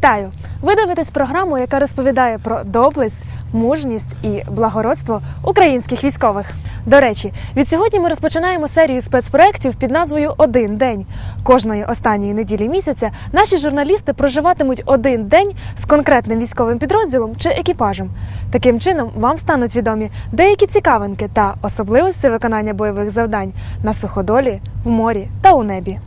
Вітаю! Ви дивитесь програму, яка розповідає про доблесть, мужність і благородство українських військових. До речі, від сьогодні ми розпочинаємо серію спецпроєктів під назвою Один день. Кожної останньої неділі місяця наші журналісти проживатимуть один день з конкретним військовим підрозділом чи екіпажем. Таким чином вам стануть відомі деякі цікавинки та особливості виконання бойових завдань на суходолі, в морі та у небі.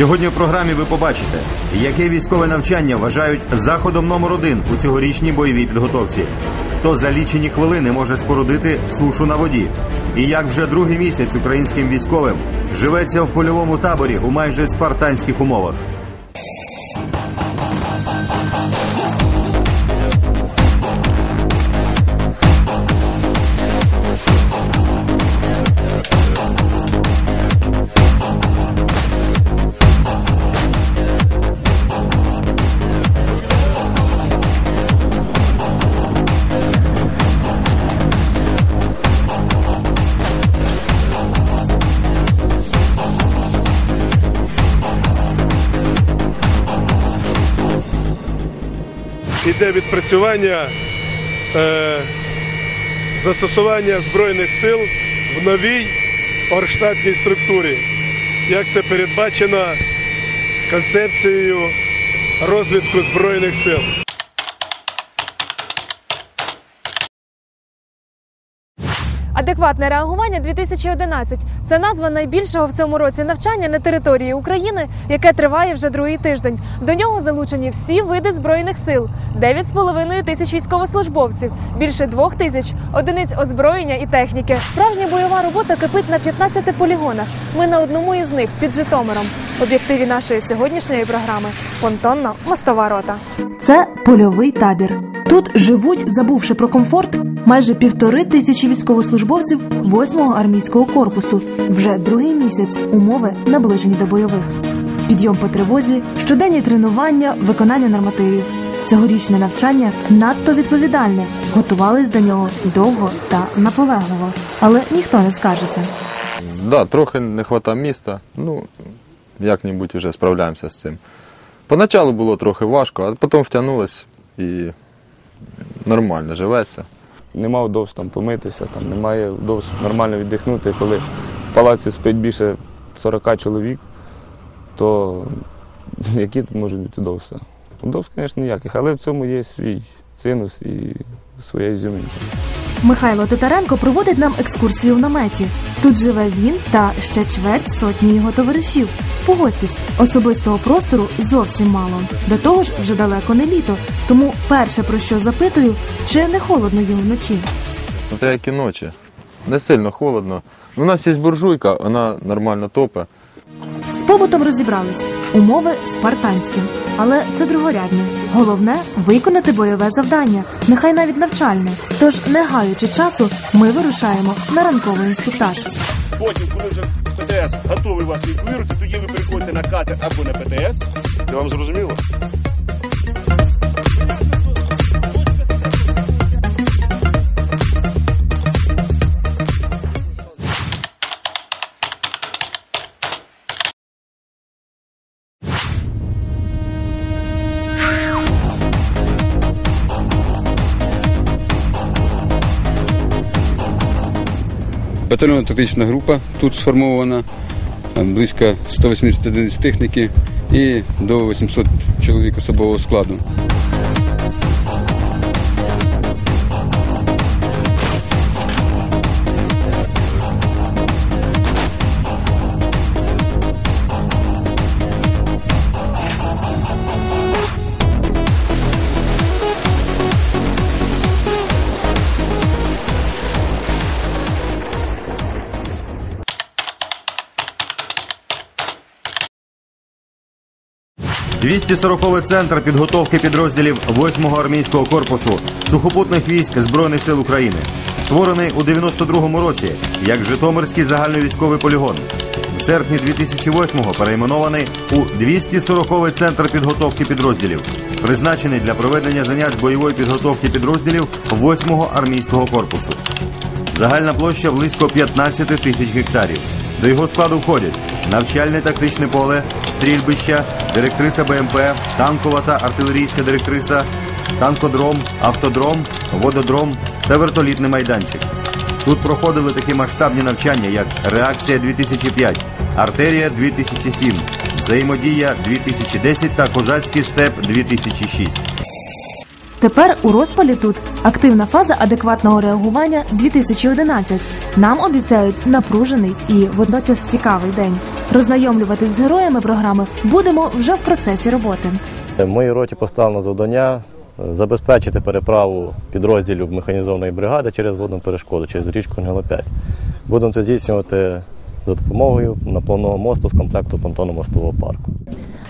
Сьогодні в програмі ви побачите, яке військове навчання вважають заходом номер один у цьогорічній бойовій підготовці. Хто за лічені хвилини може спорудити сушу на воді, і як вже другий місяць українським військовим живеться в польовому таборі у майже спартанських умовах. Іде відпрацювання е, застосування Збройних сил в новій оргштатній структурі, як це передбачено концепцією розвитку Збройних сил. Адекватне реагування 2011 – це назва найбільшого в цьому році навчання на території України, яке триває вже другий тиждень. До нього залучені всі види збройних сил: 9,5 тисяч військовослужбовців, більше двох тисяч одиниць озброєння і техніки. Справжня бойова робота кипить на 15 полігонах. Ми на одному із них під Житомиром. Об'єктиві нашої сьогоднішньої програми понтонно-мостова рота. Це польовий табір. Тут живуть, забувши про комфорт, майже півтори тисячі військовослужбовців 8-го армійського корпусу. Вже другий місяць умови наближені до бойових. Підйом по тривозі, щоденні тренування, виконання нормативів. Цьогорічне навчання надто відповідальне. Готувались до нього довго та наполегливо, але ніхто не скаржиться. Да, трохи не вистачає міста. Ну, як-небудь вже справляємося з цим. Поначалу було трохи важко, а потім втягнулось і нормально живеться. Нема вдовж там помитися, там немає вдовж нормально віддихнути. Коли в палаці спить більше 40 чоловік, то які тут можуть бути удовства? Удовств, звісно, ніяких, але в цьому є свій цинус і своя ізюмінка. Михайло Титаренко проводить нам екскурсію в наметі. Тут живе він та ще чверть сотні його товаришів. Погодьтесь, особистого простору зовсім мало. До того ж, вже далеко не літо. Тому перше про що запитую, чи не холодно їм вночі. Які ночі. Не сильно холодно. У нас є буржуйка, вона нормально топе. Побутом розібрались. Умови спартанські, але це другорядне. Головне виконати бойове завдання, нехай навіть навчальне. Тож, не гаючи часу, ми вирушаємо на ранковий інструктаж. Потім, коли вже ПТС готовий вас евакуювати, тоді ви приходите на катер або на ПТС. Це вам зрозуміло? Батальйонна тактична група тут сформована, близько 180 одиниць техніки і до 800 чоловік особового складу. – 240-й центр підготовки підрозділів 8-го армійського корпусу сухопутних військ Збройних сил України, створений у 92-му році як Житомирський загальновійськовий полігон. В серпні 2008-го перейменований у 240-й центр підготовки підрозділів, призначений для проведення занять бойової підготовки підрозділів 8-го армійського корпусу. Загальна площа близько 15 тисяч гектарів. До його складу входять навчальне тактичне поле, стрільбища, директриса БМП, танкова та артилерійська директриса, танкодром, автодром, вододром та вертолітний майданчик. Тут проходили такі масштабні навчання, як Реакція 2005, Артерія 2007, Взаємодія 2010 та Козацький степ 2006. Тепер у розпалі тут активна фаза адекватного реагування 2011. Нам обіцяють напружений і водночас цікавий день. Роззнайомлюватись з героями програми будемо вже в процесі роботи. В моїй роті поставлено завдання е, забезпечити переправу підрозділів механізованої бригади через водну перешкоду, через річку Нгело-5. Будемо це здійснювати за допомогою наповного мосту з комплекту понтону мостового парку.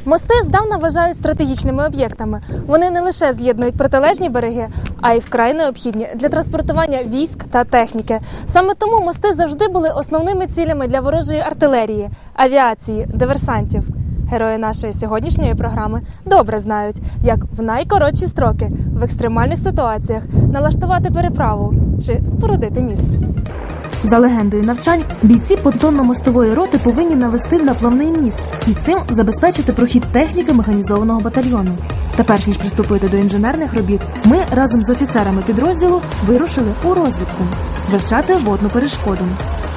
Мости здавна вважають стратегічними об'єктами. Вони не лише з'єднують протилежні береги, а й вкрай необхідні для транспортування військ та техніки. Саме тому мости завжди були основними цілями для ворожої артилерії, авіації, диверсантів. Герої нашої сьогоднішньої програми добре знають, як в найкоротші строки в екстремальних ситуаціях налаштувати переправу чи спорудити міст. За легендою навчань, бійці понтонно-мостової роти повинні навести наплавний міст і цим забезпечити прохід техніки механізованого батальйону. Та перш ніж приступити до інженерних робіт, ми разом з офіцерами підрозділу вирушили у розвідку вивчати водну перешкоду,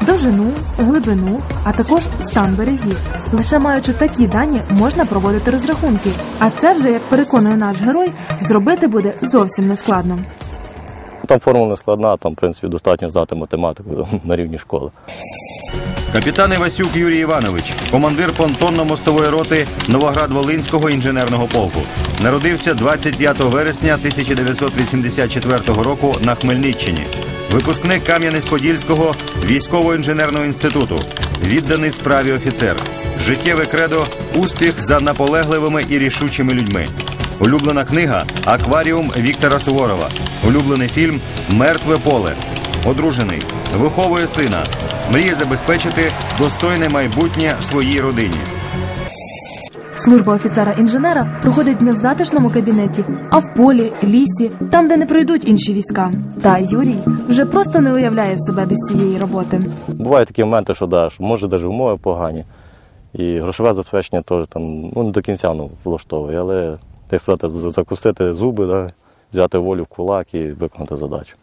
довжину, глибину, а також стан берегів. Лише маючи такі дані, можна проводити розрахунки. А це вже, як переконує наш герой, зробити буде зовсім нескладно. Там формула не складна, там, в принципі, достатньо знати математику на рівні школи. Капітан Івасюк Юрій Іванович, командир понтонно-мостової роти Новоград-Волинського інженерного полку. Народився 25 вересня 1984 року на Хмельниччині. Випускник Кам'янець-Подільського військово-інженерного інституту. Відданий справі офіцер. Життєве кредо успіх за наполегливими і рішучими людьми. Улюблена книга Акваріум Віктора Суворова. Улюблений фільм Мертве поле. Одружений, виховує сина, мріє забезпечити достойне майбутнє своїй родині. Служба офіцера-інженера проходить не в затишному кабінеті, а в полі, лісі, там, де не пройдуть інші війська. Та Юрій вже просто не уявляє себе без цієї роботи. Бувають такі моменти, що, да, що може навіть умови погані. І грошове забезпечення теж там, ну, не до кінця ну, влаштовує, але так сказати, закусити зуби, да, взяти волю в кулак і виконати задачу.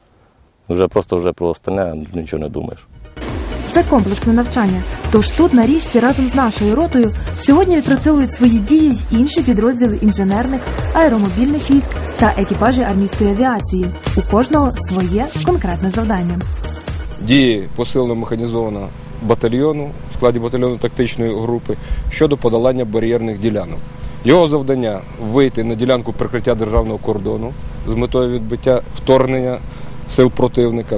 Вже просто вже про остальне нічого не думаєш. Це комплексне навчання. Тож тут на річці разом з нашою ротою сьогодні відпрацьовують свої дії й інші підрозділи інженерних, аеромобільних військ та екіпажі армійської авіації. У кожного своє конкретне завдання. дії посилено механізованого батальйону в складі батальйону тактичної групи щодо подолання бар'єрних ділянок. Його завдання вийти на ділянку прикриття державного кордону з метою відбиття вторгнення сил противника.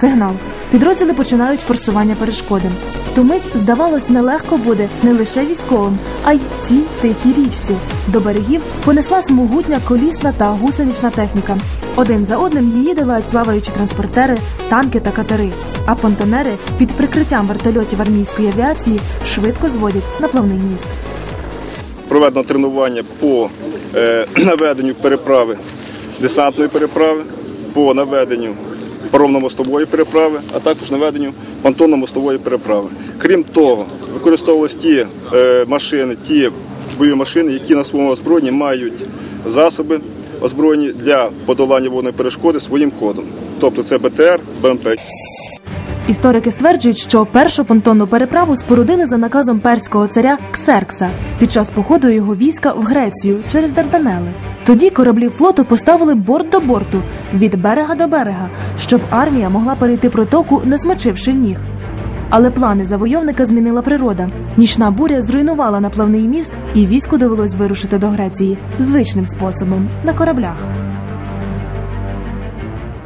Сигнал. Підрозділи починають форсування перешкоди. В ту мить, здавалось, нелегко буде не лише військовим, а й цій тихій річці. До берегів понеслась могутня колісна та гусенична техніка. Один за одним її долають плаваючі транспортери, танки та катери. А понтонери під прикриттям вертольотів армійської авіації швидко зводять на плавний міст. Проведено тренування по е, наведенню переправи десантної переправи, по наведенню паромно-мостової переправи, а також наведенню понтонно-мостової переправи. Крім того, використовувалися ті е, машини, ті бойові машини, які на своєму озброєнні мають засоби озброєні для подолання водної перешкоди своїм ходом. Тобто це БТР, БМП. Історики стверджують, що першу понтонну переправу спорудили за наказом перського царя Ксеркса під час походу його війська в Грецію через Дарданели. Тоді кораблі флоту поставили борт до борту від берега до берега, щоб армія могла перейти протоку, не смочивши ніг. Але плани завойовника змінила природа. Нічна буря зруйнувала наплавний міст, і війську довелось вирушити до Греції звичним способом на кораблях.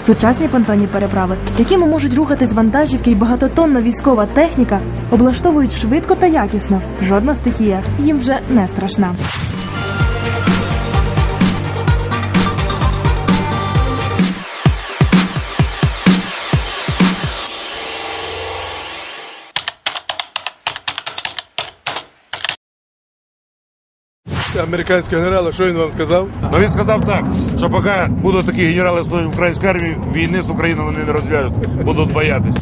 Сучасні понтонні переправи, якими можуть рухатись вантажівки і багатотонна військова техніка, облаштовують швидко та якісно. Жодна стихія їм вже не страшна. американського генерала, що він вам сказав? Ну він сказав так, що поки будуть такі генерали з української армії, війни з Україною вони не розв'яжуть, будуть боятися.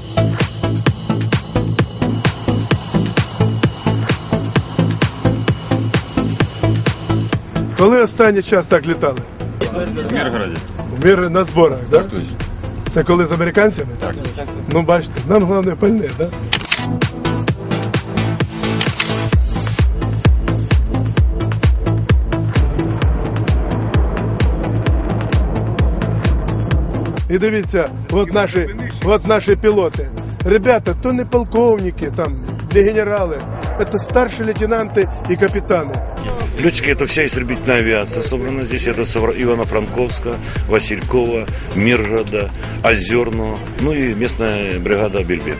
Коли останній час так літали? В Міргороді. В Мір на зборах, так? Так. Це коли з американцями? Так. Ну бачите, нам головне пальне, так? І дивіться, от наші, от наші пілоти. Ребята, то не полковники, там, не генерали, це старші лейтенанти і капітани. Летчики это вся истребительная авиация собрана здесь. Это с Ивано-Франковска, Василькова, Миргорода, Озерного, ну и местная бригада Бельбек.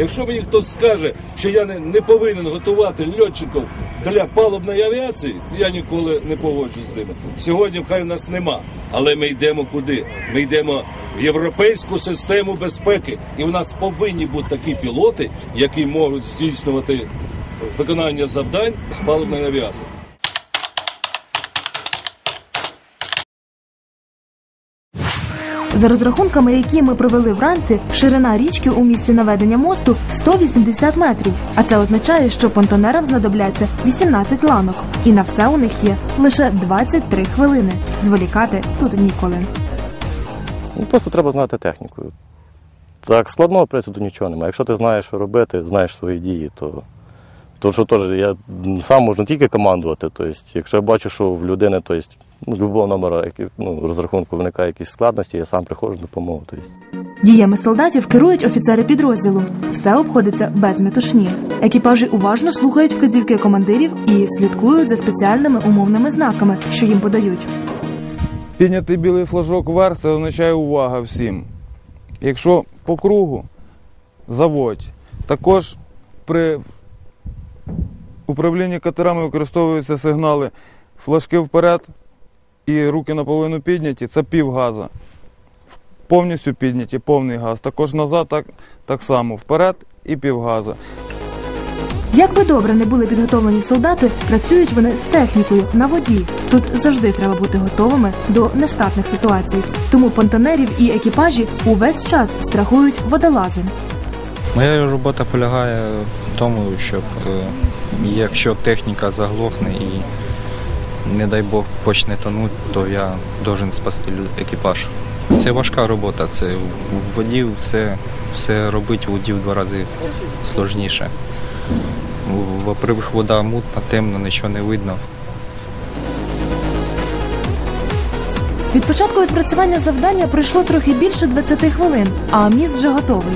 Якщо мені хтось скаже, що я не, не повинен готувати льотчиків для палубної авіації, я ніколи не погоджусь з ними. Сьогодні хай в нас нема, але ми йдемо куди? Ми йдемо в європейську систему безпеки, і в нас повинні бути такі пілоти, які можуть здійснювати виконання завдань з палубної авіації. За розрахунками, які ми провели вранці, ширина річки у місці наведення мосту 180 метрів. А це означає, що понтонерам знадобляться 18 ланок, і на все у них є лише 23 хвилини. Зволікати тут ніколи. Ну, просто треба знати техніку. Так, складного присуду нічого немає. Якщо ти знаєш, що робити, знаєш свої дії, то, то що теж я сам можу тільки командувати. Тобто, якщо я бачу, що в людини, тобто, ну, любого номера які, ну, розрахунку виникає якісь складності, я сам приходжу допомогу. Тобто. Діями солдатів керують офіцери підрозділу. Все обходиться без метушні. Екіпажі уважно слухають вказівки командирів і слідкують за спеціальними умовними знаками, що їм подають. Піднятий білий флажок вверх це означає увага всім. Якщо по кругу заводь. Також при управлінні катерами використовуються сигнали флажки вперед і руки наполовину підняті це пів газа. Повністю підняті, повний газ. Також назад так, так само вперед і пів газа. Як би добре не були підготовлені солдати, працюють вони з технікою на воді. Тут завжди треба бути готовими до нештатних ситуацій. Тому понтонерів і екіпажі увесь час страхують водолази. Моя робота полягає в тому, щоб е, якщо техніка заглохне і, не дай Бог, почне тонути, то я должен спасти екіпаж. Це важка робота. Це у воді все, все робити у воді в два рази сложніше. У- Во-первых, вода мутна, темно, нічого не видно. Від початку відпрацювання завдання пройшло трохи більше 20 хвилин, а міст вже готовий.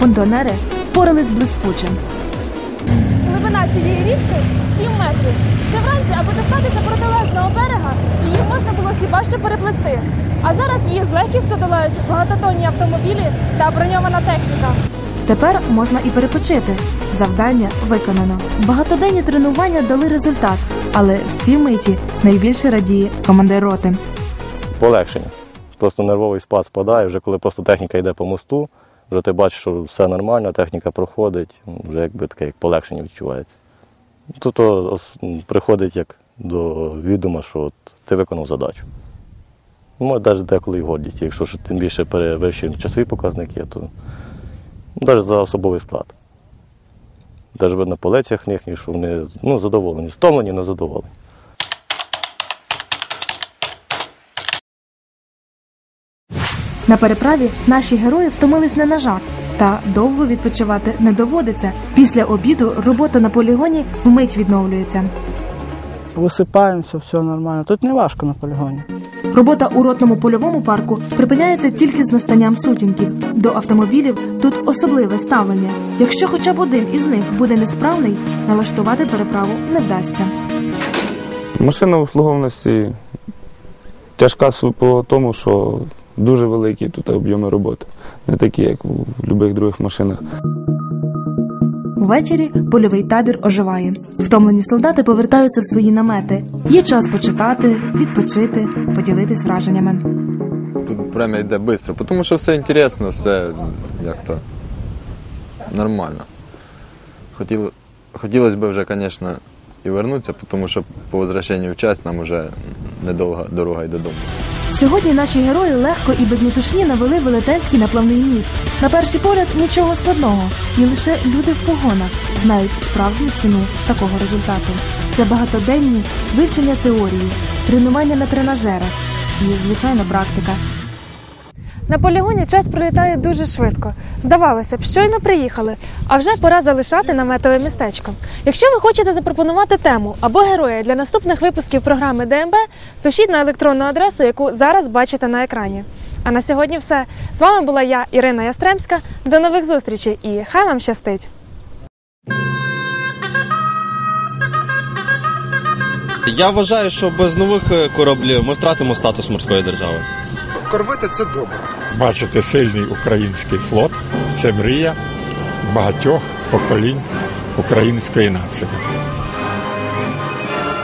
Понтонери впорались блискуче. Цієї річки 7 метрів. Ще вранці, аби достатися протилежного берега, її можна було хіба що переплисти. А зараз її з легкістю долають багатотонні автомобілі та броньована техніка. Тепер можна і перепочити. Завдання виконано. Багатоденні тренування дали результат, але в цій миті найбільше радіє командир роти. полегшення. Просто нервовий спад спадає, вже коли просто техніка йде по мосту, вже ти бачиш, що все нормально, техніка проходить, вже якби таке як полегшення відчувається. Тут приходить як до відома, що от ти виконав задачу. Може, навіть деколи і гордість, якщо ж тим більше перевищуємо часові показники, то навіть за особовий склад. Навіть видно по лицях їхніх, що вони ну, задоволені, стомлені, але задоволені. На переправі наші герої втомились не на жарт, та довго відпочивати не доводиться. Після обіду робота на полігоні вмить відновлюється. Висипаємося, все нормально. Тут не важко на полігоні. Робота у ротному польовому парку припиняється тільки з настанням сутінків. До автомобілів тут особливе ставлення. Якщо хоча б один із них буде несправний, налаштувати переправу не вдасться. Машина обслуговуваності тяжка по тому, що дуже великі тут об'єми роботи, не такі, як у будь-яких других машинах. Ввечері польовий табір оживає. Втомлені солдати повертаються в свої намети. Є час почитати, відпочити, поділитись враженнями. Тут время йде швидко, тому що все інтересно, все як то нормально. Хотіло, хотілося б вже, звісно, і вернутися, тому що по возвращенню в час нам вже недовга дорога й додому. Сьогодні наші герої легко і безмітушні навели велетенський наплавний міст. На перший погляд нічого складного, і лише люди в погонах знають справжню ціну такого результату. Це багатоденні вивчення теорії, тренування на тренажерах і, звичайно, практика. На полігоні час пролітає дуже швидко. Здавалося б, щойно приїхали, а вже пора залишати наметове містечко. Якщо ви хочете запропонувати тему або героя для наступних випусків програми ДМБ, пишіть на електронну адресу, яку зараз бачите на екрані. А на сьогодні все. З вами була я, Ірина Ястремська. До нових зустрічей і хай вам щастить! Я вважаю, що без нових кораблів ми втратимо статус морської держави. Корвети це добре. Бачити сильний український флот це мрія багатьох поколінь української нації.